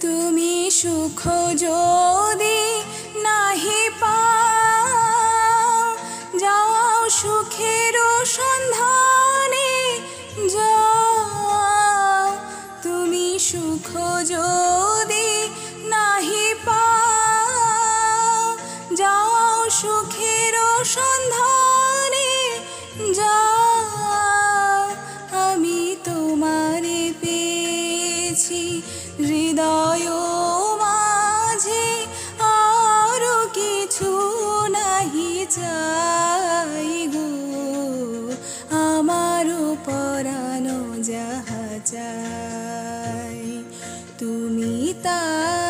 তুমি সুখ যদি চাই গো আমার পরানো যাহা চাই তুমি তাই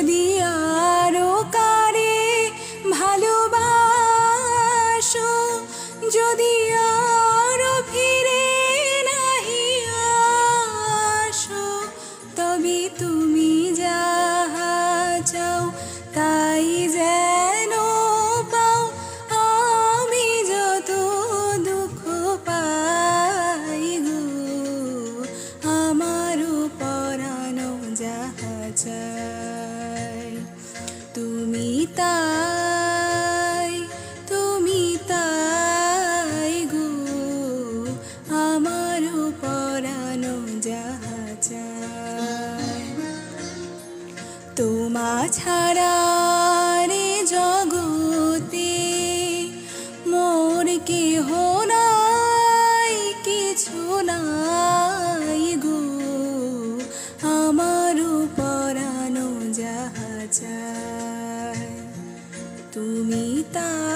যদি আরও কারে ভালোবাসো যদি আরও ফিরে নাহি আসো তবে তুমি যাহা চাও তাই আমার পরানো যাহা তোমা ছাড়া রে জগতে মোর কেহ নাই, কিছু নাই গো। আমার পরানো যাহা তুমি তাই